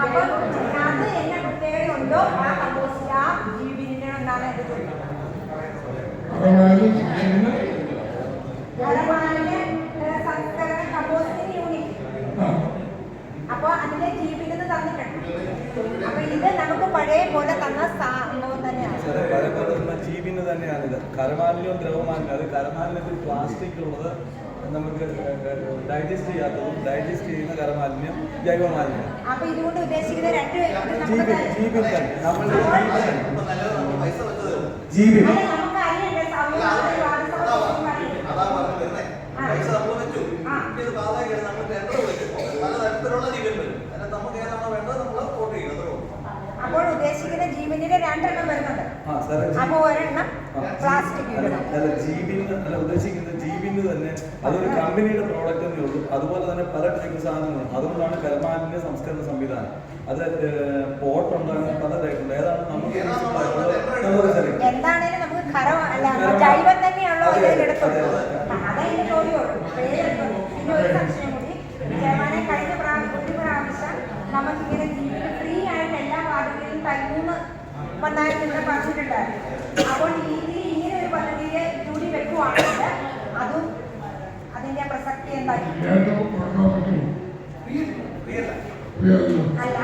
അപ്പം അത് എന്നെ പ്രത്യേകതയുണ്ടോ? ആ കമ്പോസ്റ്റ് ആ ജീവിനെ എന്താണ് എന്റെ ചോദ്യം അതേമാതിരി ചെയ്യുന്ന കരമാലിന്യ ഏഹ്, സംസ്കരണ കമ്പോസ്റ്റിംഗ് യൂണിറ്റ് അപ്പൊ അതിന്റെ ജീവിതം തന്നിട്ടുണ്ട് അപ്പൊ ഇത് നമുക്ക് പഴയ പോലെ തന്ന സംഭവം തന്നെയാണ് ജീബിന് തന്നെയാണിത്. കരമാലിന്യവും ദ്രവമാലിന്യം അത് കരമാലിന്യത്തിൽ പ്ലാസ്റ്റിക് ഉള്ളത് നമുക്ക് ഡൈജസ്റ്റ് ചെയ്യാത്തതും ഡൈജസ്റ്റ് ചെയ്യുന്ന കരമാലിന്യം ജൈവമാലിന്യം. അപ്പൊ ഇതുകൊണ്ട് ഉദ്ദേശിക്കുന്ന രണ്ട് തരും. ജീബിൻ തന്നെ നമ്മളുടെ അല്ല, ജീബിൻ നമുക്ക് അറിയണ്ടേ സമൂഹത്തിൽ വാട്സാപ്പ് അതാ പറഞ്ഞു വരുന്നേ. പൈസ നമ്മൾ വെച്ചു. ആ. ഇത് പാസ്സാക്കിയിട്ട് നമ്മൾ ടെൻഡർ വിളിക്കും. പലതരത്തിലുള്ള ജീവൻ വരും. അതിനകത്ത് നമുക്ക് ഏതാണോ വേണ്ടത് നമ്മൾ വോട്ട് ചെയ്യും. അത്രേ ഉള്ളൂ. അപ്പോൾ ഉദ്ദേശിക്കുന്ന ജീവനിന്റെ രണ്ടെണ്ണം വരുന്നുണ്ട് അപ്പൊ ഒരെണ്ണം പ്ലാസ്റ്റിക് അല്ല ജീബിന് അല്ല ഉദ്ദേശിക്കുന്നത് ജീബിന് തന്നെ അതൊരു കമ്പനിയുടെ പ്രോഡക്റ്റ് തന്നെ ഉള്ളൂ അതുപോലെ തന്നെ പല ടൈപ്പ് സാധനങ്ങളും അതുകൊണ്ടാണ് കരമാലിന്യ സംസ്കരണ സംവിധാനം അത് പോട്ട് ഉണ്ടാകുന്ന പല ടൈപ്പുണ്ട് ഏതാണ് നമുക്ക് എന്താണേലും നമുക്ക് ഖരം അല്ല ജൈവം തന്നെയാണല്ലോ അതെ. അതതിന്റെ ചോദ്യമുള്ളൂ ഒരു സംശയം പറഞ്ഞിട്ടുണ്ടായിരുന്നു അപ്പോൾ ഈ ഇങ്ങനെ ഒരു പദ്ധതിയെ കൂടി വെക്കുവാണെങ്കിൽ അതും അതിന്റെ പ്രസക്തി എന്തായിരിക്കും അല്ല.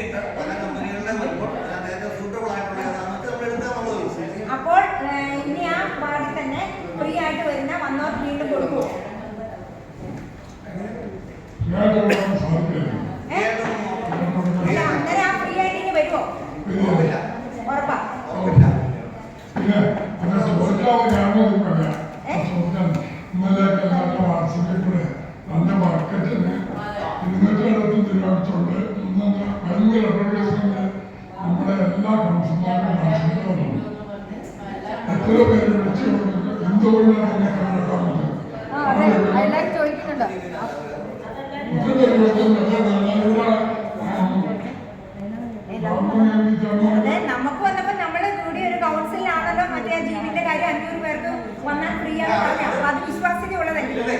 നോക്കിയിട്ട് പല കമ്പനികളുടെ വരുമ്പോൾ അതിനകത്ത് സൂട്ടബിൾ ആയിട്ടുള്ള ഏതാണെന്ന് നമ്മൾ എടുത്താൽ നമ്മൾ അപ്പോൾ ഇനി ആ വാർഡിൽ തന്നെ ഫ്രീ ആയിട്ട് വരുന്ന വന്നവർ വീണ്ടും കൊടുക്കും. അന്നേരം ആ ഫ്രീ ആയിട്ട് ഇനി വരുമോ ഉറപ്പാ. നല്ല വാട്സപ്പിൽ കൂടെ നല്ല മാർക്കറ്റിന് ഇരുന്നൂറ്റി എഴുപത്തഞ്ച് രൂപ വെച്ചുകൊണ്ട് ഇന്നത്തെ ഭയങ്കര അഡ്വർടൈസ്മെന്റ് നമ്മുടെ എല്ലാ കൗൺസിലർമാരും ആശുപത്രികളും പേര് വിളിച്ചു എന്തുകൊണ്ടാണ് എന്നെ അതെ. നമുക്ക് വന്നപ്പോ നമ്മൾ കൂടി ഒരു കൗൺസിലാണല്ലോ മറ്റേ ആ ജീവിന്റെ കാര്യം അഞ്ഞൂറ് പേർക്ക് വന്നാൽ ഫ്രീ ആണ് പറഞ്ഞത് അപ്പൊ അത് വിശ്വാസ്യത ഉള്ളതല്ലേ